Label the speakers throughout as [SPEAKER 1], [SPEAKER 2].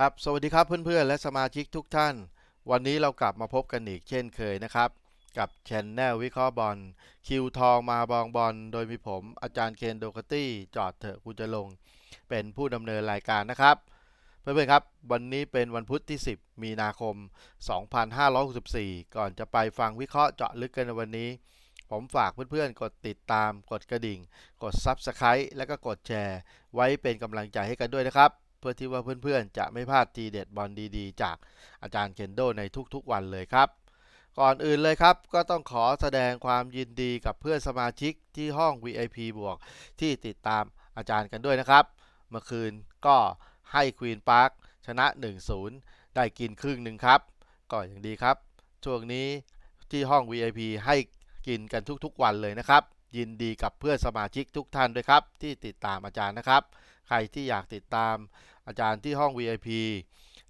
[SPEAKER 1] ครับสวัสดีครับเพื่อนๆ และสมาชิกทุกท่าน วันนี้เรากลับมาพบกันอีกเช่นเคยนะครับ กับช anel วิเคราะห์บอลคิวทองมาบองบอลโดยมีผมอาจารย์เคนโดกตี้จอดเถอะกูจะลง เป็นผู้ดำเนินรายการนะครับ เพื่อนๆครับ วันนี้เป็นวันพุธที่ 10 มีนาคม 2564 ก่อนจะไปฟังวิเคราะห์เจาะลึกกันในวันนี้ ผมฝากเพื่อนๆ กดติดตาม กดกระดิ่ง กด Subscribe และก็กดแชร์ ไว้เป็นกำลังใจให้กันด้วยนะครับ พื่อที่ว่าเพื่อนๆ จะไม่พลาดทีเด็ดบอลดีๆ จากอาจารย์เคนโดในทุกๆวันเลยครับ ก่อนอื่นเลยครับ ก็ต้องขอแสดงความยินดีกับเพื่อนสมาชิกที่ห้อง VIP บวก ที่ติดตามอาจารย์กันด้วยนะครับ เมื่อคืนก็ให้ควีนพาร์คชนะ 1-0 ได้กินครึ่งหนึ่งครับก็อย่างดีครับ ช่วงนี้ที่ห้อง VIP ให้กินกันทุกๆวันเลยนะครับ ยินดีกับเพื่อนสมาชิกทุกท่านด้วยครับ ที่ติดตามอาจารย์นะครับ ใครที่อยากติดตามอาจารย์ที่ห้อง VIP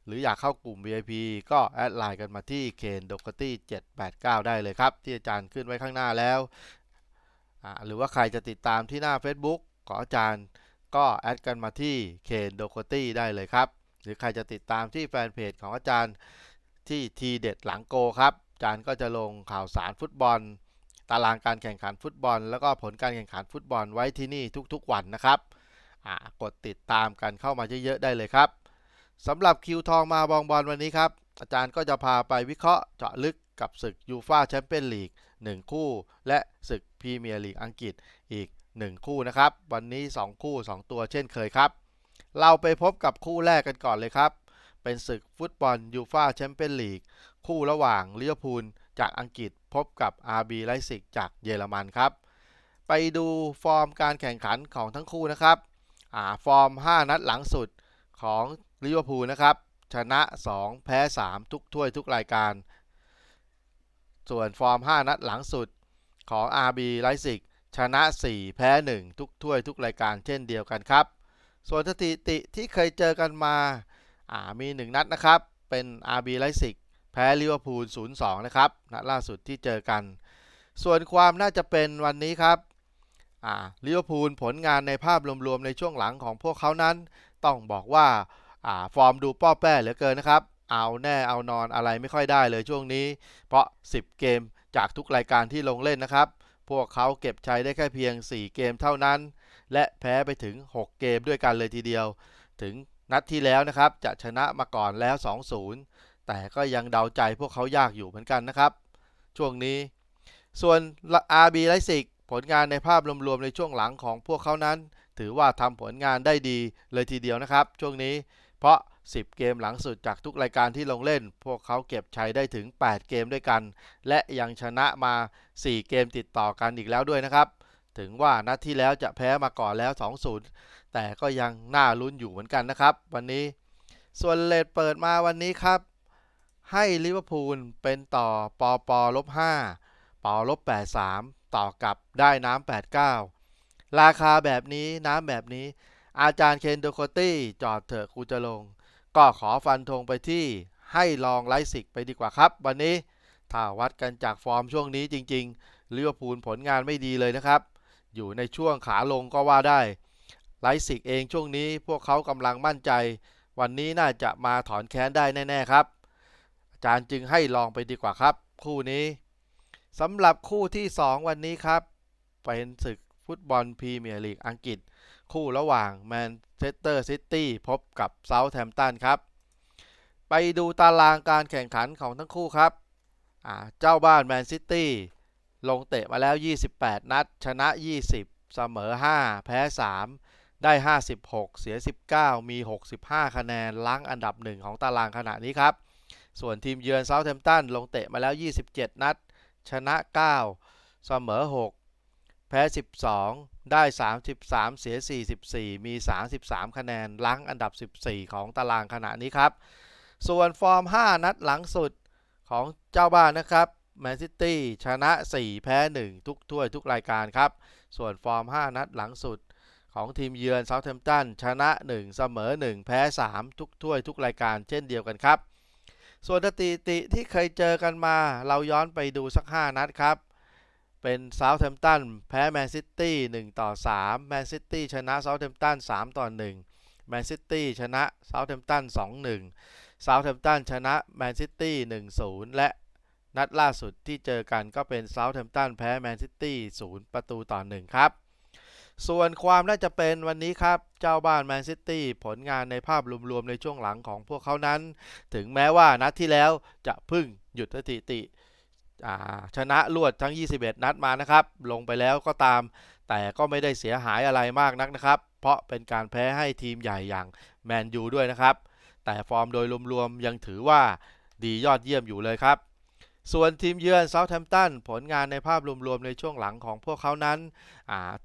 [SPEAKER 1] หรืออยากเข้ากลุ่ม VIP ก็แอดไลน์กันมาที่เคนดกตี้789 ได้เลยครับ ที่อาจารย์ขึ้นไว้ข้างหน้าแล้วหรือว่าใครจะติดตามที่หน้า Facebook ของอาจารย์ก็แอดกันมาที่เคนดกตี้ได้เลยครับ หรือใครจะติดตามที่แฟนเพจของอาจารย์ที่ทีเด็ดหลังโกครับอาจารย์ก็จะลงข่าวสารฟุตบอล ตารางการแข่งขันฟุตบอล แล้วก็ผลการแข่งขันฟุตบอลไว้ที่นี่ทุกๆวันนะครับกดติดตามกันเข้ามาเยอะๆได้เลยครับสำหรับคิวทองมาบองบอลวันนี้ครับ อาจารย์ก็จะพาไปวิเคราะห์เจาะลึกกับศึกยูฟาแชมเปี้ยนลีก1 คู่ และศึกพรีเมียร์ลีกอังกฤษอีก 1 คู่นะครับ วันนี้ 2 คู่ 2 ตัวเช่นเคยครับ เราไปพบกับคู่แรกกันก่อนเลยครับ เป็นศึกฟุตบอลยูฟาแชมเปี้ยนลีกคู่ระหว่างลิเวอร์พูลจากอังกฤษ พบกับ RB ไลซิกจากเยอรมันครับ ไปดูฟอร์มการแข่งขันของทั้งคู่นะครับอฟอร์ม 5 นัดหลังสุดของลิเวอร์พูลนะครับ ชนะ 2 แพ้ 3 ทุกถ้วยทุกรายการ ส่วนฟอร์ม 5 นัดหลังสุดของ RB ไลซิกชนะ 4 แพ้ 1 ทุกถ้วยทุกรายการเช่นเดียวกันครับ ส่วนสถิติที่เคยเจอกันมาามี 1 นัดนะครับ เป็น RB ไลซิก แพ้ลิเวอร์พูล 0-2 นะครับนัดล่าสุดที่เจอกัน ส่วนความน่าจะเป็นวันนี้ครับลิเวอร์พูลผลงานในภาพรวมๆในช่วงหลังของพวกเขานั้น ต้องบอกว่าอาฟอร์มดูป้อแป้เหลือเกินนะครับ เอาแน่เอานอนอะไรไม่ค่อยได้เลยช่วงนี้ เพราะ 10 เกมจากทุกรายการที่ลงเล่นนะครับ พวกเขาเก็บชัยได้แค่เพียง 4 เกมเท่านั้น และแพ้ไปถึง 6 เกมด้วยกันเลยทีเดียว ถึงนัดที่แล้วนะครับจะชนะมาก่อนแล้ว 2-0 แต่ก็ยังเดาใจพวกเขายากอยู่เหมือนกันนะครับ ช่วงนี้ส่วน RB ไลซิกผลงานในภาพรวมๆในช่วงหลังของพวกเขานั้น ถือว่าทำผลงานได้ดีเลยทีเดียวนะครับ ช่วงนี้เพราะ 10 เกมหลังสุดจากทุกรายการที่ลงเล่น พวกเขาเก็บชัยได้ถึง 8 เกมด้วยกัน และยังชนะมา 4 เกมติดต่อกันอีกแล้วด้วยนะครับ ถึงว่านัดที่แล้วจะแพ้มาก่อนแล้ว 2-0 แต่ก็ยังน่าลุ้นอยู่เหมือนกันนะครับ วันนี้ ส่วนเลดเปิดมาวันนี้ครับ ให้ลิเวอร์พูลเป็นต่อปอปอลบ5ปอลบ83ต่อกับได้น้ำ89ราคาแบบนี้น้ำแบบนี้ อาจารย์เคนโดโคตี้จอดเถอะกูจะลง ก็ขอฟันธงไปที่ให้ลองไลซิกไปดีกว่าครับ วันนี้ถ้าวัดกันจากฟอร์มช่วงนี้จริงๆลิเวอร์พูลผลงานไม่ดีเลยนะครับ อยู่ในช่วงขาลงก็ว่าได้ไลซิกเองช่วงนี้พวกเขากำลังมั่นใจ วันนี้น่าจะมาถอนแค้นได้แน่ ๆ ครับ จารย์จึงให้ลองไปดีกว่าครับ คู่นี้สำหรับคู่ที่ 2 วันนี้ครับ เป็นศึกฟุตบอลพรีเมียร์ลีกอังกฤษ คู่ระหว่างแมนเชสเตอร์ซิตี้พบกับเซาท์แฮมป์ตันครับ ไปดูตารางการแข่งขันของทั้งคู่ครับ เจ้าบ้านแมนซิตี้ลงเตะมาแล้ว 28 นัด ชนะ 20 เสมอ 5 แพ้ 3 ได้ 56 เสีย 19 มี 65 คะแนนล้างอันดับหนึ่งของตารางขณะนี้ครับ ส่วนทีมเยือนเซาท์แฮมป์ตันลงเตะมาแล้ว 27 นัด ชนะ 9 เสมอ 6 แพ้ 12 ได้ 33 เสีย 44 มี 33 คะแนนล้งอันดับ 14 ของตารางขณะนี้ครับ ส่วนฟอร์ม 5 นัดหลังสุดของเจ้าบ้านนะครับแมนซิตี้ชนะ 4 แพ้ 1 ทุกถ้วยทุกรายการครับ ส่วนฟอร์ม 5 นัดหลังสุดของทีมเยือนเซาท์แฮมป์ตันชนะ 1 เสมอ 1 แพ้ 3 ทุกถ้วยทุกรายการเช่นเดียวกันครับ ส่วนสถิติที่เคยเจอกันมา เราย้อนไปดูสัก 5 นัดครับ เป็นเซาท์แฮมป์ตันแพ้แมนซิตี้1ต่อ3แมนซิตี้ชนะเซาท์แฮมป์ตัน3ต่อ1แมนซิตี้ชนะเซาท์แฮมป์ตัน2-1เซาท์แฮมป์ตันชนะแมนซิตี้1-0 และนัดล่าสุดที่เจอกันก็เป็นเซาท์แฮมป์ตันแพ้แมนซิตี้0ประตูต่อ1ครับ ส่วนความน่าจะเป็นวันนี้ครับ เจ้าบ้านแมนซิตี้ผลงานในภาพรวมๆในช่วงหลังของพวกเขานั้น ถึงแม้ว่านัดที่แล้วจะพึ่งหยุดสถิติชนะรวดทั้ง 21 นัดมานะครับ ลงไปแล้วก็ตาม แต่ก็ไม่ได้เสียหายอะไรมากนักนะครับ เพราะเป็นการแพ้ให้ทีมใหญ่อย่างแมนยูด้วยนะครับ แต่ฟอร์มโดยรวมๆยังถือว่าดียอดเยี่ยมอยู่เลยครับ ส่วนทีมเยือนเซาท์แฮมป์ตันผลงานในภาพรวมๆในช่วงหลังของพวกเขานั้น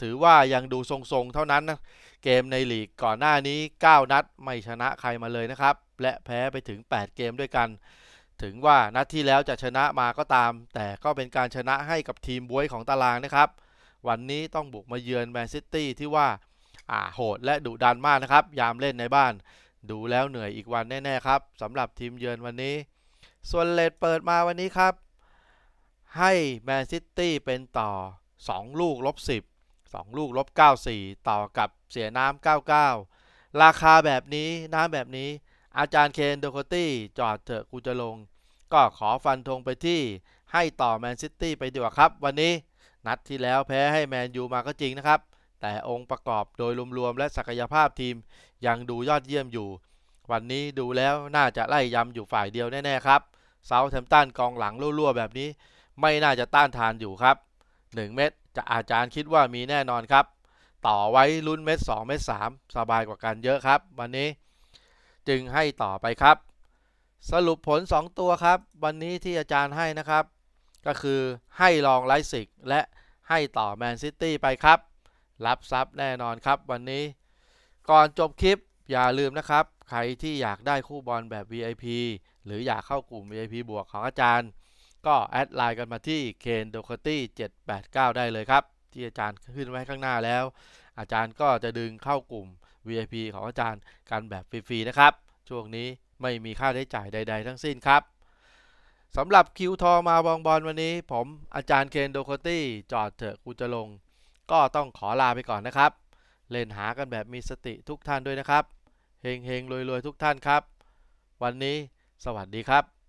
[SPEAKER 1] ถือว่ายังดูทรงๆ เท่านั้นนะเกมในลีกก่อนหน้านี้ 9 นัดไม่ชนะใครมาเลยนะครับ และแพ้ไปถึง 8 เกมด้วยกัน ถึงว่านัดที่แล้วจะชนะมาก็ตาม แต่ก็เป็นการชนะให้กับทีมบวยของตารางนะครับ วันนี้ต้องบุกมาเยือนแมนซิตี้ที่ว่าโหดและดุดันมากนะครับ ยามเล่นในบ้าน ดูแล้วเหนื่อยอีกวันแน่ๆครับสำหรับทีมเยือนวันนี้ ส่วนเลดเปิดมาวันนี้ครับ ให้แมนซิตี้เป็นต่อ 2 ลูกลบ10 2 ลูกลบ94 ต่อกับเสียน้ำ99 ราคาแบบนี้น้ำแบบนี้ อาจารย์เคนโดโคตี้จอดเถอะกูจะลง ก็ขอฟันธงไปที่ให้ต่อแมนซิตี้ไปดีกว่าครับ วันนี้นัดที่แล้วแพ้ให้แมนยูมาก็จริงนะครับ แต่องค์ประกอบโดยรวมๆและศักยภาพทีมยังดูยอดเยี่ยมอยู่ วันนี้ดูแล้วน่าจะไล่ยำอยู่ฝ่ายเดียวแน่ๆครับเซาท์แฮมป์ตันกองหลังรั่วๆแบบนี้ ไม่น่าจะต้านทานอยู่ครับ 1 เม็ดจะอาจารย์คิดว่ามีแน่นอนครับ ต่อไว้ลุ้นเม็ด2เม็ด3สบายกว่ากันเยอะครับ วันนี้จึงให้ต่อไปครับ สรุปผล 2 ตัวครับ วันนี้ที่อาจารย์ให้นะครับ ก็คือให้ลองไลซิกและให้ต่อแมนซิตี้ไปครับ รับทรัพย์แน่นอนครับ วันนี้ ก่อนจบคลิป อย่าลืมนะครับ ใครที่อยากได้คู่บอลแบบ VIP หรืออยากเข้ากลุ่ม VIP บวกของอาจารย์ ก็แอดไลน์กันมาที่เคนโดคตี้789 ได้เลยครับ ที่อาจารย์ขึ้นไว้ข้างหน้าแล้ว อาจารย์ก็จะดึงเข้ากลุ่ม VIP ของอาจารย์กันแบบฟรีๆนะครับ ช่วงนี้ไม่มีค่าใช้จ่ายใด ๆ ทั้งสิ้นครับสำหรับคิวทอมาบองบอลวันนี้ ผมอาจารย์เคนโดคตี้จอดเถอะกูจะลง ก็ต้องขอลาไปก่อนนะครับ เล่นหากันแบบมีสติทุกท่านด้วยนะครับ เฮงเฮงรวยรวยทุกท่านครับ วันนี้สวัสดีครับ